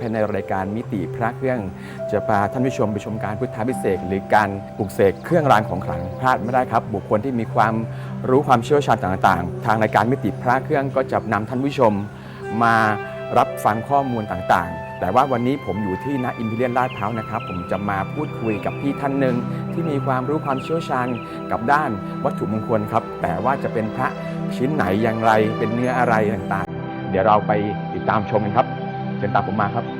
ภายในรายการมิติพระเครื่อง จะพาท่านผู้ชมไปชมการพุทธาพิเศษหรือการปลุกเสกเครื่องรางของขลังพลาดไม่ได้ครับ บุคคลที่มีความรู้ความเชี่ยวชาญต่างๆ ทางรายการมิติพระเครื่องก็จะนำท่านผู้ชมมารับฟังข้อมูลต่างๆ แต่ว่าวันนี้ผมอยู่ที่ณอิมพีเรียนลาดพร้าวนะครับ ผมจะมาพูดคุยกับพี่ท่านหนึ่งที่มีความรู้ความเชี่ยวชาญกับด้านวัตถุมงคลครับ แต่ว่าจะเป็นพระชิ้นไหนอย่างไรเป็นเนื้ออะไรต่างๆ เดี๋ยวเราไปติดตามชมกันครับ เชิญตามผมมาครับ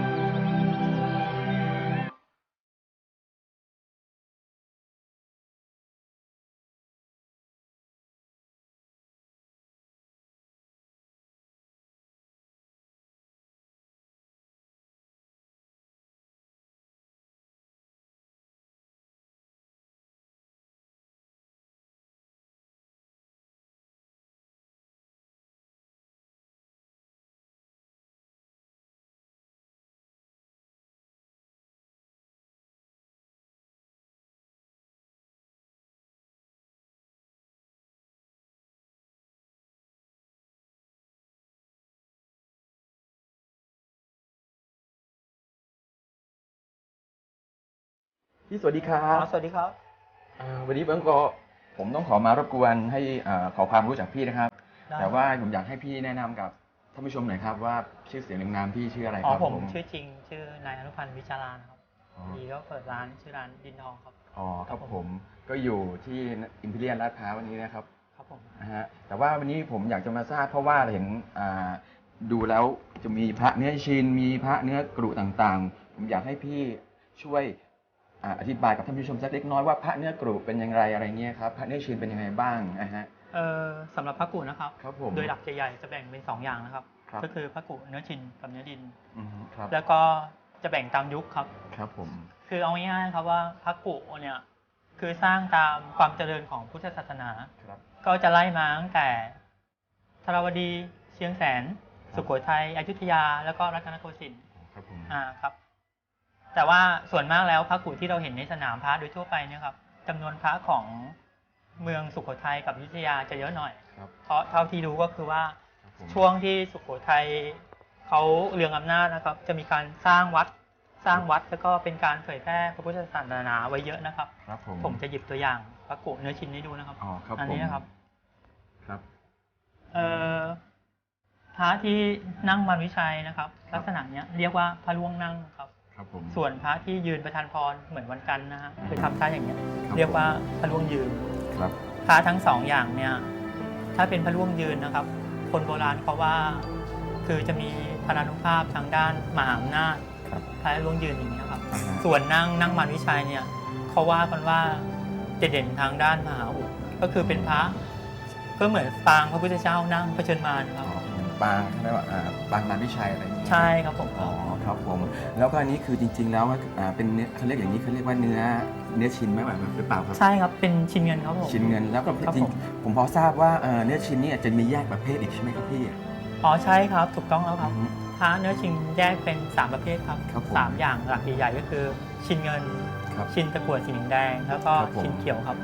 พี่สวัสดีครัอ๋บอสวัสดีครับ อ่าวันนี้เบิ้งก็ผมต้องขอมารบกวนให้อ่าขอความรู้จากพี่นะครับ ได้ แต่ว่าผมอยากให้พี่แนะนำกับท่านผู้ชมหน่อยครับว่าชื่อเสียงเรียงนามพี่ชื่ออะไรอ๋คอรับผมชื่อจริง ชื่อนายอนุพันธ์วิจารานครับอ๋อดีก็เปิดร้านชื่อร้านดินทองครับ อ๋อครับครับผผมมก็อยู่ที่อิมพีเรียนลาดพร้าววันนี้นะครับครับผม นะฮะแต่ว่าวันนี้ผมอยากจะมาทราบเพราะว่าเห็นอ่าดูแล้วจะมีพระเนื้อชินมีพระเนื้อกรุต่างๆ ผมอยากให้พี่ช่วย อ่าอธิบายกับท่านผู้ชมสักเล็กน้อยว่าพระเนื้อกรุเป็นยังไงอะไรเงี้ยครับพระเนื้อชินเป็นยังไงบ้างนะฮะเอ่อสำหรับพระกุนะครับ ครับผม โดยหลักใหญ่ๆจะแบ่งเป็นสองอย่างนะครับ ครับก็คือพระกุเนื้อชินกับเนื้อดิน อืมครับแล้วก็จะแบ่งตามยุคครับ ครับผม คือเอาง่ายๆครับว่าพระกุเนี่ยคือสร้างตามความเจริญของพุทธศาสนา ครับ ก็จะไล่มาตั้งแต่ธรวดีเชียงแสนครับสุโขทัยอยุธยา แล้วก็รัตนโกสินทร์ครับผม อ่าครับ แต่ว่าส่วนมากแล้วพระกุที่เราเห็นในสนามพระโดยทั่วไปเนี่ยครับจำนวนพระของเมืองสุโขทัยกับอยุธยาจะเยอะหน่อยครับเพราะเท่าที่รู้ก็คือว่าครับผมช่วงที่สุโขทัยเขาเรืองอำนาจนะครับ จะมีการสร้างวัดสร้างวัดแล้วก็เป็นการเผยแพร่พระพุทธศาสนาไว้เยอะนะครับครับผมผมจะหยิบตัวอย่างพระกุเนื้อชิ้นให้ดูนะครับอ๋อครับอันผมนี้นะครับครับเอ่อพระที่นั่งมันวิชัยนะครับ ลักษณะเนี้ยเรียกว่าพระล่วงนั่งครับ ครับผม ส่วนพระที่ยืนประทานพรเหมือนวันกันนะฮะคือทำท่าอย่างเงี้ยครับ เรียกว่าพระล่วงยืน ครับ พระทั้งสองอย่างเนี่ยถ้าเป็นพระล่วงยืนนะครับ คนโบราณเขาว่าคือจะมีพลานุภาพทางด้านมหาอำนาจครับพระล่วงยืนอย่างเงี้ยครับ อ่าฮะ ส่วนนั่งนั่งมันวิชัยเนี่ยเขาว่ากันว่าจะเด่นทางด้านมหาอุดก็คือเป็นพระก็เหมือนปางพระพุทธเจ้านั่งเผชิญมารคอ๋รัอบ ปางเขาเรียกว่าอ่าปางนานวิชัยอะไรอย่างเงี้ยใช่ครับผมอ๋อครับผมแล้วก็อันนี้คือจริง ๆ แล้วว่าอ่าเป็นเนื้อเขาเรียกอย่างนี้เขาเรียกว่าเนื้อเนื้อชิ้นไหมแบบหรือเปล่าครับ ใช่ครับเป็นชิ้นเงินครับผม ชิ้นเงินแล้วก็ครับจริงผมผมพอทราบว่าเอ่อเนื้อชิ้นเนี่ยจะมีแยกประเภทอีกใช่ไหมครับพี่อ๋อใช่ครับถูกต้องแล้วครับอืมพระเนื้อชินแยกเป็น 3 ประเภทครับครับผมสามอย่างหลักใหญ่ๆก็คือ ชินเงิน ครับชินตะกั่วสีแดง แล้วก็ครับผม ชินเขียวครับ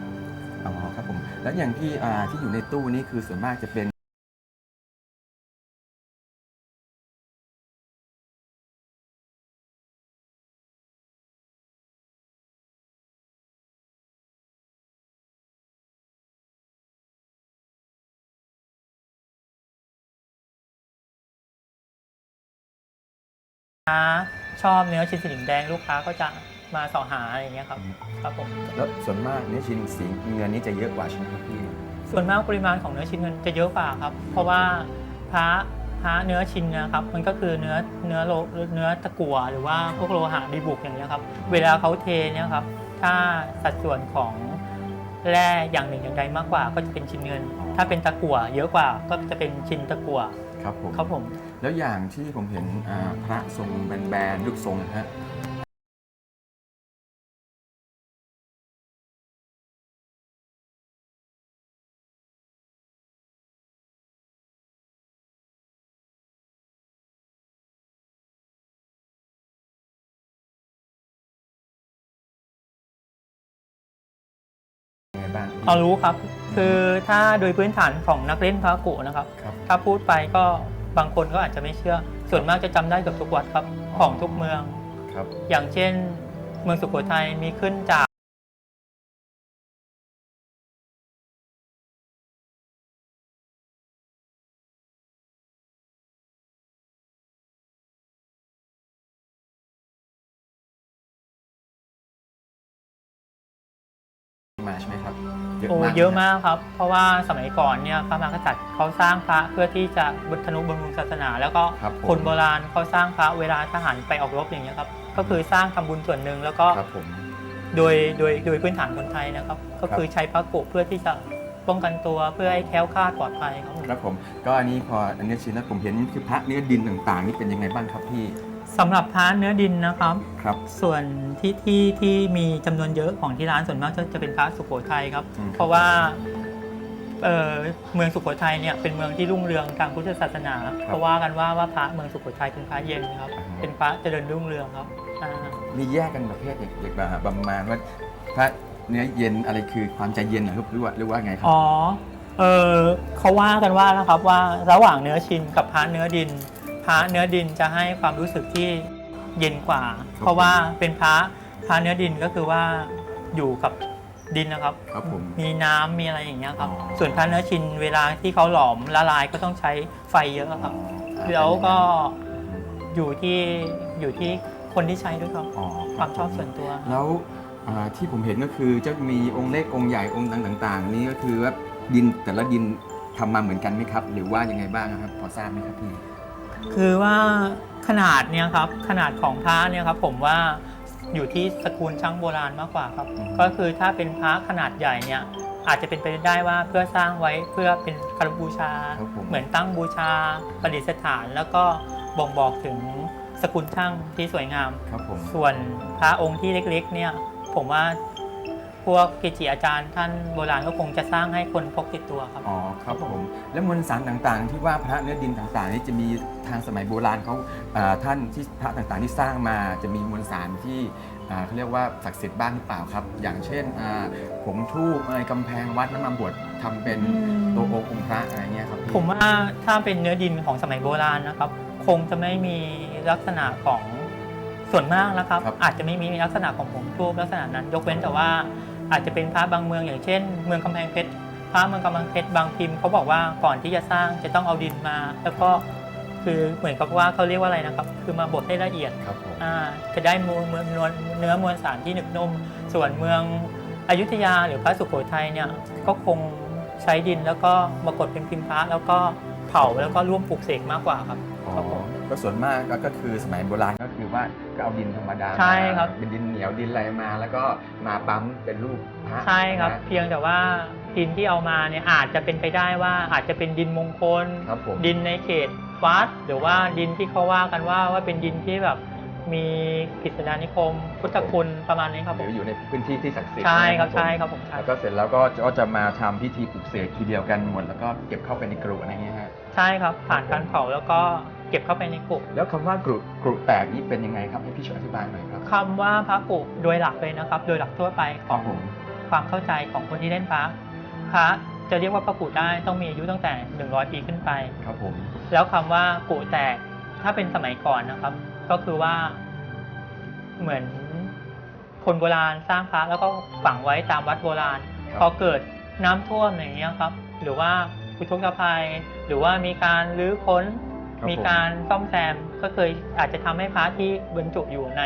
อ๋อครับผมแล้วอย่างที่อ่าที่อยู่ในตู้นี้คือส่วนมากจะเป็น ค้าชอบเนื้อชิ้นสีแดงลูกค้าก็จะมาสอหาอะไรอย่างเงี้ยครับครับผมแล้วส่วนมากเนื้อชิ้นสีเงินนี้จะเยอะกว่าใช่ไหมครับพี่ส่วนมากปริมาณของเนื้อชิ้นเงินจะเยอะกว่าครับ เพราะว่าพระพระเนื้อชิ้นเนะครับ มันก็คือเนื้อเนื้อโลเนื้อตะกั่วหรือว่าพวกโลหะดีบุกอย่างเงี้ยครับ เวลาเขาเทเนี่ยครับ ถ้าสัดส่วนของแร่อย่างหนึ่งอย่างใดมากกว่า ก็จะเป็นชิ้นเงิน ถ้าเป็นตะกั่วเยอะกว่าก็จะเป็นชิ้นตะกั่ว ครับผมครับผม แล้วอย่างที่ผมเห็นอ่าพระทรงแบนๆลูกทรงนะฮะยังไงบ้างพี่เอารู้ครับ คือถ้าโดยพื้นฐานของนักเล่นพระกุนะครับ ครับ ถ้าพูดไปก็บางคนก็อาจจะไม่เชื่อ ส่วนมากจะจำได้เกับทุกวัดครับของทุกเมือง ครับ อย่างเช่น เมืองสุโขทัยมีขึ้นจากมาใช่ไหมครับ โอ้เยอะมากครับ เพราะว่าสมัยก่อนเนี่ยพระมหากษัตริย์เขาสร้างพระเพื่อที่จะบุทนุบำรุงศาสนา แล้วก็ครับผม คนโบราณเขาสร้างพระเวลาทหารไปออกรบอย่างเงี้ยครับก็คือสร้างทำบุญส่วนหนึ่งแล้วก็ครับผม โดยโดยโดยพื้นฐานคนไทยนะครับ ก็คือใช้พระกุเพื่อที่จะป้องกันตัวเพื่อให้แคล้วคลาดปลอดภัยครับผม ครับผมก็อันนี้พออันนี้ชินแล้วผมเห็นนี่คือพระเนื้อดินต่างๆ นี่เป็นยังไงบ้างครับพี่ สำหรับพระเนื้อดินนะครับ ครับ ส่วนที่ที่ที่มีจำนวนเยอะของที่ร้านส่วนมากจะจะเป็นพระสุโขทัยครับ อืม เพราะว่าเอ่อเมืองสุโขทัยเนี่ยเป็นเมืองที่รุ่งเรืองทางพุทธศาสนาเพราะว่ากันว่าว่าพระเมืองสุโขทัยเป็นพระเย็นครับ เป็นพระเจริญรุ่งเรืองครับอ่า มีแยกกันประเภทเด็กๆแบบประมาณว่าพระเนื้อเย็นอะไรคือความใจเย็นเหรอครับหรือว่าหรือว่าไงครัอ๋อ เออเขาว่ากันว่านะครับว่าระหว่างเนื้อชินกับพระเนื้อดิน พระเนื้อดินจะให้ความรู้สึกที่เย็นกว่า เพราะว่าเป็นพระพระเนื้อดินก็คือว่าอยู่กับดินนะครับ ครับผม มีน้ำมีอะไรอย่างเงี้ยครับ อ๋อ ส่วนพระเนื้อชินเวลาที่เขาหลอมละลายก็ต้องใช้ไฟเยอะครับ แล้วก็อยู่ที่อยู่ที่คนที่ใช้ด้วยครับ อ๋อความชอบส่วนตัว แล้วอ่าที่ผมเห็นก็คือจะมีองค์เล็กองค์ใหญ่องค์ต่างๆ นี่ก็คือว่าดินแต่ละดินทำมาเหมือนกันไหมครับ หรือว่ายังไงบ้างครับ พอทราบไหมครับพี่ คือว่าขนาดเนี่ยครับขนาดของพระเนี่ยครับผมว่าอยู่ที่สกุลช่างโบราณมากกว่าครับอืมก็คือถ้าเป็นพระขนาดใหญ่เนี่ยอาจจะเป็นไปได้ว่าเพื่อสร้างไว้เพื่อเป็นคารบูชา ครับผม เหมือนตั้งบูชาประดิษฐาน แล้วก็บ่งบอกถึงสกุลช่างที่สวยงาม ครับผม ส่วนพระองค์ที่เล็กๆเนี่ยผมว่า พวกเกจิอาจารย์ ท่านโบราณก็คงจะสร้างให้คนพกติดตัวครับ อ๋อครับผมแล้วมวลสารต่างๆ ที่ว่าพระเนื้อดินต่างๆนี่จะมีทางสมัยโบราณเขาอ่าท่านที่พระต่างๆที่สร้างมาจะมีมวลสารที่อ่าเขาเรียกว่าศักดิ์สิทธิ์บ้างหรือเปล่าครับ อย่างเช่นอ่าผงทูบอะไรกำแพงวัดน้ำมันบวชทำเป็นอืม ตัวองค์องค์พระอะไรเงี้ยครับพี่ผมว่าถ้าเป็นเนื้อดินของสมัยโบราณนะครับ คงจะไม่มีลักษณะของส่วนมากนะครับ อาจจะไม่มีลักษณะของผงทูบลักษณะนั้น ยกเว้นแต่ว่า อาจจะเป็นพระบางเมืองอย่างเช่น เมืองกำแพงเพชรพระเมืองกำแพงเพชรบางพิมพ์เขาบอกว่าก่อนที่จะสร้างจะต้องเอาดินมา แล้วก็คือเหมือนกับว่าเขาเรียกว่าอะไรนะครับ คือมาบดให้ละเอียดครับผมอ่าจะได้มวลมวลมวลเนื้อมวลสารที่หนึบนุ่ม ส่วนเมืองอยุธยาหรือพระสุโขทัยเนี่ยก็คงใช้ดินแล้วก็มากดเป็นพิมพ์พระแล้วก็เผาแล้วก็ร่วมปลูกเสกมากกว่าครับอ๋อครับผม ก็ส่วนมากก็ก็คือสมัยโบราณก็คือว่าก็เอาดินธรรมดาใช่ครับมาเป็นดินเหนียวดินอะไรมา แล้วก็มาปั๊มเป็นรูปพระใช่ครับ นะ เพียงแต่ว่าดินที่เอามาเนี่ยอาจจะเป็นไปได้ว่าอาจจะเป็นดินมงคล ครับผมดินในเขตวัดหรือว่าดินที่เขาว่ากันว่าว่าเป็นดินที่แบบ มีกฤษฎานิคม พุทธคุณประมาณนี้ครับหผรืม ออยู่ในพื้นที่ที่ศักดิ์สิทธิ์ใช่ครับนะใช่ผมครับผมใช่ แล้วก็เสร็จแล้วก็ก็จะมาทำพิธีปลุกเสกทีเดียวกันหมด แล้วก็เก็บเข้าไปในกรุอะไรเงี้ยฮะ ใช่ครับ ผ่านการเผาแล้วก็เก็บเข้าไปในกลุ่ม แล้วคำว่ากรุกรุแตกนี่เป็นยังไงครับให้พี่ช่วยอธิบายหน่อยครับ คำว่าพระกุโดยหลักเลยนะครับ โดยหลักทั่วไปของผมความเข้าใจของคนที่เล่นพระพระจะเรียกว่าพระกุได้ต้องมีอายุตั้งแต่ 100 ปีขึ้นไป ครับผม แล้วคำว่ากุแตกถ้าเป็นสมัยก่อนนะครับ ก็คือว่า เหมือนคนโบราณสร้างพระแล้วก็ฝังไว้ตามวัดโบราณครับพอเกิดน้ำท่วมอย่างเงี้ยครับ หรือว่าอุทกภัย หรือว่ามีการรื้อค้นครับมีผการซ่อมแซมก็เคยอาจจะทำให้พระที่บรรจุอยู่ใน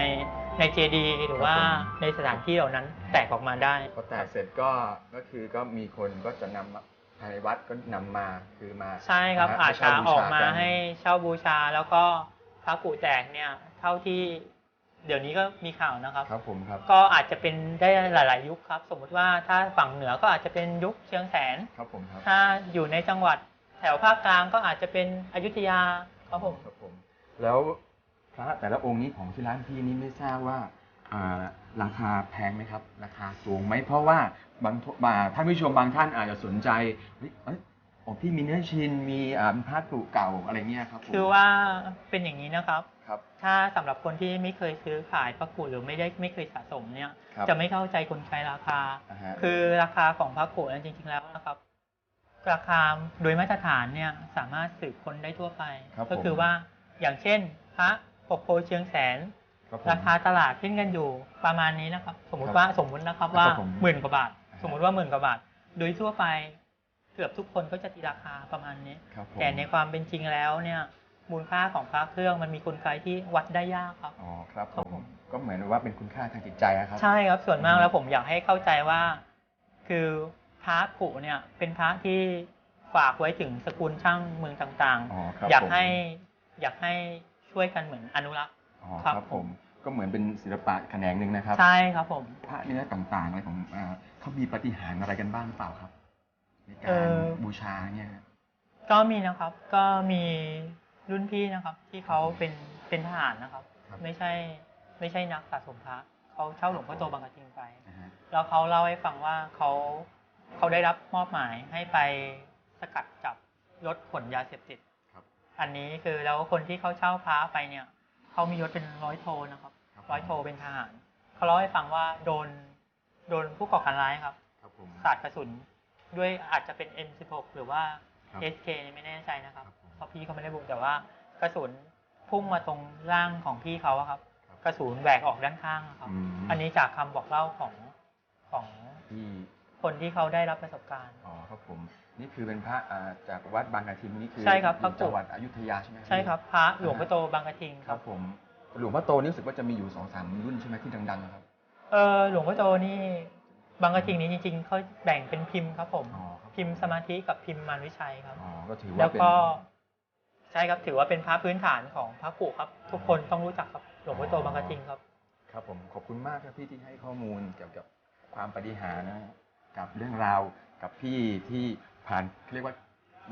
ในเจดีย์หรือว่าในสถานที่เหล่านั้นแตกออกมาได้พอแตกเสร็จก็ก็คือก็มีคนก็จะนำมาภายในวัดก็นำมาคือมา ใช่ครับนะฮะอาจจะให้เช่าบูชาออกมากันให้เช่าบูชาแล้วก็ พระกุแตกเนี่ยเท่าที่เดี๋ยวนี้ก็มีข่าวนะครับ ครับผมครับ ก็อาจจะเป็นได้หลาย ๆ ยุคครับ สมมุติว่าถ้าฝั่งเหนือก็อาจจะเป็นยุคเชียงแสน ครับผมครับ ถ้าอยู่ในจังหวัดแถวภาคกลางก็อาจจะเป็นอยุธยาครับผมครับผม แล้วพระแต่ละองค์นี้ของที่ร้านพี่นี้ไม่ทราบว่าอ่าราคาแพงไหมครับ ราคาสูงไหมเพราะว่าบางทบางท่านผู้ชมบางท่านอาจจะสนใจเฮ้ยเอ้ย ของพี่มีเนื้อชินมีอ่าพระกรุเก่าอะไรเงี้ยครับผมคือว่าเป็นอย่างนี้นะครับ ครับ ถ้าสำหรับคนที่ไม่เคยซื้อขายพระกุหรือไม่ได้ไม่เคยสะสมเนี่ย ครับจะไม่เข้าใจกลไกราคาอ่าฮะคือราคาของพระกุนั้นจริง ๆ แล้วนะครับ ราคาโดยมาตรฐานเนี่ยสามารถสืบค้นได้ทั่วไป ครับก็คือผม ว่าอย่างเช่น พระปกโพเชียงแสน ครับผม ราคาตลาดขึ้นกันอยู่ประมาณนี้นะครับ สมมุครัติบว่าสมมุตินะครับครับว่าผมหมื่นกว่าบาท อ่าสมมุติว่าหมื่นกว่าบาท โดยทั่วไป เกือบทุกคนก็จะตีราคาประมาณนี้ครับผมแต่ในความเป็นจริงแล้วเนี่ยมูลค่าของพระเครื่องมันมีกลไกที่วัดได้ยากครับ อ๋อครับคผรับมผมก็เหมือนว่าเป็นคุณค่าทางจิตใจอะครับ ใช่ครับส่วนมากอืมแล้วผมอยากให้เข้าใจว่า คือพระกุเนี่ยเป็นพระที่ฝากไว้ถึงสกุลช่างเมืองต่างอ๋อครับๆอยากผมให้อยากให้ช่วยกันเหมือนอนุรักษ์อ๋อครัครับบผมก็เหมือนเป็นศิลปะแขนงหนึ่งนะครับ ใช่ครับผมพระเนื้อต่างๆอะไรของอ่าเขามีปาฏิหารย์อะไรกันบ้างเปล่าครับ ในกาเอ่รอ บูชาเนี่ยก็มีนะครับก็มีรุ่นพี่นะครับ ที่เขาเป็นเป็นทหารนะครับ ครับไม่ใช่ไม่ใช่นักสะสมพระเขาเช่าหลวงพ่อโตบางกระทิงไป นะฮะแล้วเขาเล่าให้ฟังว่าเขาเขาได้รับมอบหมายให้ไปสกัดจับรถขนยาเสพติด ครับอันนี้คือแล้วคนที่เขาเช่าพระไปเนี่ยเขามียศเป็นร้อยโทนะครับ ครับร้อยโทเป็นทหารเขาเล่าให้ฟังว่าโดนโดนผู้ก่อการร้ายครับ ครับผมสาดกระสุน ด้วยอาจจะเป็น M16 หรือว่า ครับ SK เนี่ยไม่แน่ใจนะครับ ครับผมเพราะพี่เขาไม่ได้บุกแต่ว่ากระสุนพุ่งมาตรงร่างของพี่เขาอะครับ ครับ กระสุนแหวกออกด้านข้างอะครับอืมอันนี้จากคำบอกเล่าของของที่คนที่เขาได้รับประสบการณ์ อ๋อครับผมนี่คือเป็นพระอ่าจากวัดบางกระทิงนี่คือใช่ครับอยู่พระกุจังหวัดอยุธยาใช่ไหม ใช่ครับพระหลวงพ่อโตบางกระทิงคครัรับบผมหลวงพ่อโตนี่รู้สึกว่าจะมีอยู่สองสามรุ่นใช่ไหมที่ดังๆนะครับ เออหลวงพ่อโตนี่ บางกระทิงนี้จริงๆเขาแบ่งเป็นพิมพ์ครับผม อ๋อครับพิมพ์สมาธิกับพิมพ์มารวิชัยครับ อ๋อก็ถือแล้ว่า วเป็นก็ใช่ครับถือว่าเป็นพระพื้นฐานของพระกุครับ ทุกคนต้องรู้จักครับหลวงพ่อโตบางกระทิงครับ ครับผมขอบคุณมากครับพี่ที่ให้ข้อมูลเกี่ยวกับความปฏิหารย์นะกับเรื่องราวกับพี่ที่ผ่านเรียกว่า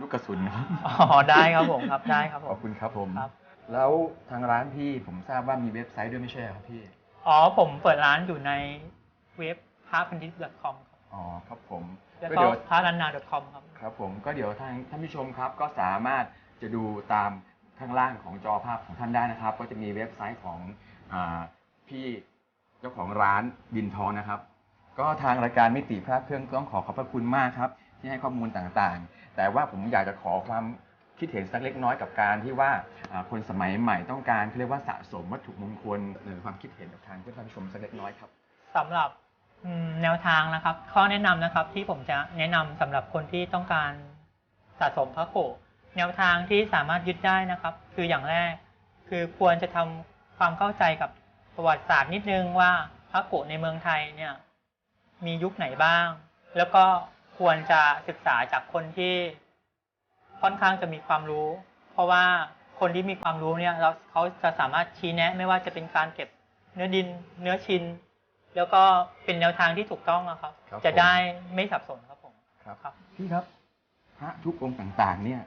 ลูกกระสุนเนอะอ๋อได้ครับผมครับได้ครับผขอมบคุณครับผมครับ แล้วทางร้านพี่ผมทราบว่ามีเว็บไซต์ด้วยไม่ใช่เหรอครับพี่ อ๋อผมเปิดร้านอยู่ในเว็บ พระพันธิต .com ครับอ๋อครับผมแล้วก็ก็เดี๋ยวพระรันนา .com ครับครับผมก็เดี๋ยวทางท่านผู้ชมครับก็สามารถจะดูตามข้างล่างของจอภาพของท่านได้นะครับ ก็จะมีเว็บไซต์ของอาพี่เจ้าของร้านดินทองนะครับ ก็ทางรายการมิติพระเครื่องต้องขอขอบพระคุณมากครับ ที่ให้ข้อมูลต่างๆ แต่ว่าผมอยากจะขอความคิดเห็นสักเล็กน้อยกับการที่ว่าอ่าคนสมัยใหม่ต้องการเขาเรียกว่าสะสมวัตถุมงคลหรือความคิดเห็นกับทางเพื่อนท่านผู้ชมสักเล็กน้อยครับสำหรับอืม แนวทางนะครับ ข้อแนะนำนะครับที่ผมจะแนะนำสำหรับคนที่ต้องการสะสมพระโขแนวทางที่สามารถยึดได้นะครับ คืออย่างแรก คือควรจะทำความเข้าใจกับประวัติศาสตร์นิดนึงว่าพระโขในเมืองไทยเนี่ยมียุคไหนบ้าง แล้วก็ควรจะศึกษาจากคนที่ค่อนข้างจะมีความรู้ เพราะว่าคนที่มีความรู้เนี่ยเราเขาจะสามารถชี้แนะไม่ว่าจะเป็นการเก็บเนื้อดิน เนื้อชิน แล้วก็เป็นแนวทางที่ถูกต้องนะครับ ครับจะผม ได้ไม่สับสนครับผมครับ ครับ พี่ครับพระทุกองค์ต่างๆ เนี่ย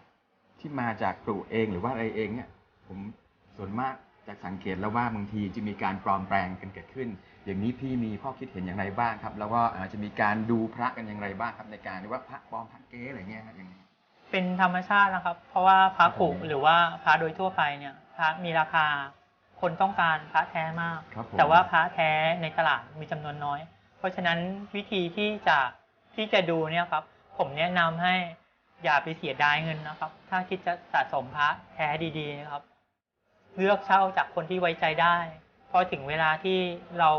ที่มาจากกรุเองหรือว่าอะไรเองเนี่ย ผมส่วนมากจากสังเกตแล้วว่าบางทีจะมีการปลอมแปลงกันเกิดขึ้น อย่างนี้พี่มีข้อคิดเห็นอย่างไรบ้างครับ แล้วก็อาจจะมีการดูพระกันอย่างไรบ้างครับในการที่ว่าพระปลอมพระเก๊อะไรเงี้ยครับอย่างนี้ เป็นธรรมชาตินะครับ เพราะว่าพระครับผขุมหรือว่าพระโดยทั่วไปเนี่ยพระมีราคา คนต้องการพระแท้มาก ครับผม แต่ว่าพระแท้ในตลาดมีจำนวนน้อย เพราะฉะนั้นวิธีที่จะที่จะดูเนี่ยครับ ผมแนะนำให้อย่าไปเสียดายเงินนะครับ ถ้าคิดจะสะสมพระแท้ดีๆนะครับ เลือกเช่าจากคนที่ไว้ใจได้พอถึงเวลาที่เรา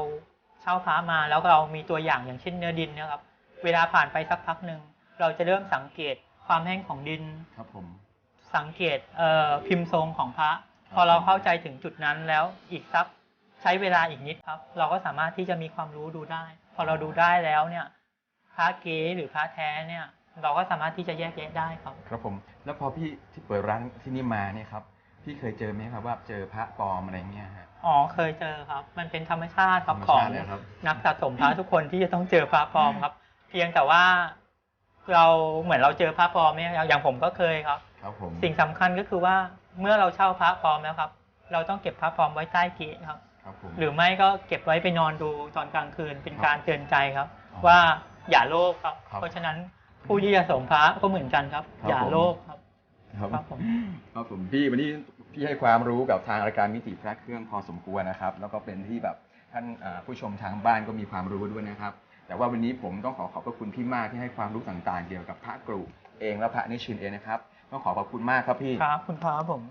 เช่าพระมาแล้วเรามีตัวอย่างอย่างเช่นเนื้อดินเนะครับ เวลาผ่านไปสักพักหนึ่งเราจะเริ่มสังเกตความแห้งของดิน ครับผม สังเกตเอ่อพิมพ์ทรงของพระ พอเราเข้าใจถึงจุดนั้นแล้วอีกสักใช้เวลาอีกนิดครับ เราก็สามารถที่จะมีความรู้ดูได้ พอเราดูได้แล้วเนี่ยพระเก๊หรือพระแท้เนี่ยเราก็สามารถที่จะแยกแยะได้ครับ ครับผม แล้วพอพี่ที่เปิดร้านที่นี่มาเนี่ยครับพี่เคยเจอไหมครับว่าเจอพระปลอมอะไรเงี้ยฮะอ๋อเคยเจอครับ มันเป็นธรรมชาติครับธรรมของชาติเลยครับนักสะสมพระทุกคนที่จะต้องเจอพระปลอมครับ เพียงแต่ว่าเราเหมือนเราเจอพระปลอมเนี่ยอย่างผมก็เคยครับ ครับผมสิ่งสำคัญก็คือว่า เมื่อเราเช่าพระปลอมแล้วครับ เราต้องเก็บพระปลอมไว้ใต้เกีครับ ครับผม หรือไม่ก็เก็บไว้ไปนอนดูตอนกลางคืนเป็นการเตือนใจครับ อ๋อว่าอย่าโลภครับ ครับเพราะฉะนั้นผู้ที่จะสมพระก็เหมือนกันครับ ครับอย่าผม โลภครับ ครับครับผม ครับผมพี่วันนี้พี่ให้ความรู้กับทางรายการมิติพระเครื่องพอสมควรนะครับ แล้วก็เป็นที่แบบท่านอ่าผู้ชมทางบ้านก็มีความรู้ด้วยนะครับ แต่ว่าวันนี้ผมต้องขอขอบพระคุณพี่มากที่ให้ความรู้ต่างๆ เกี่ยวกับพระกรุเองและพระนิชินเองนะครับ ต้องขอขอบคุณมากครับพี่ ครับคุณครับผม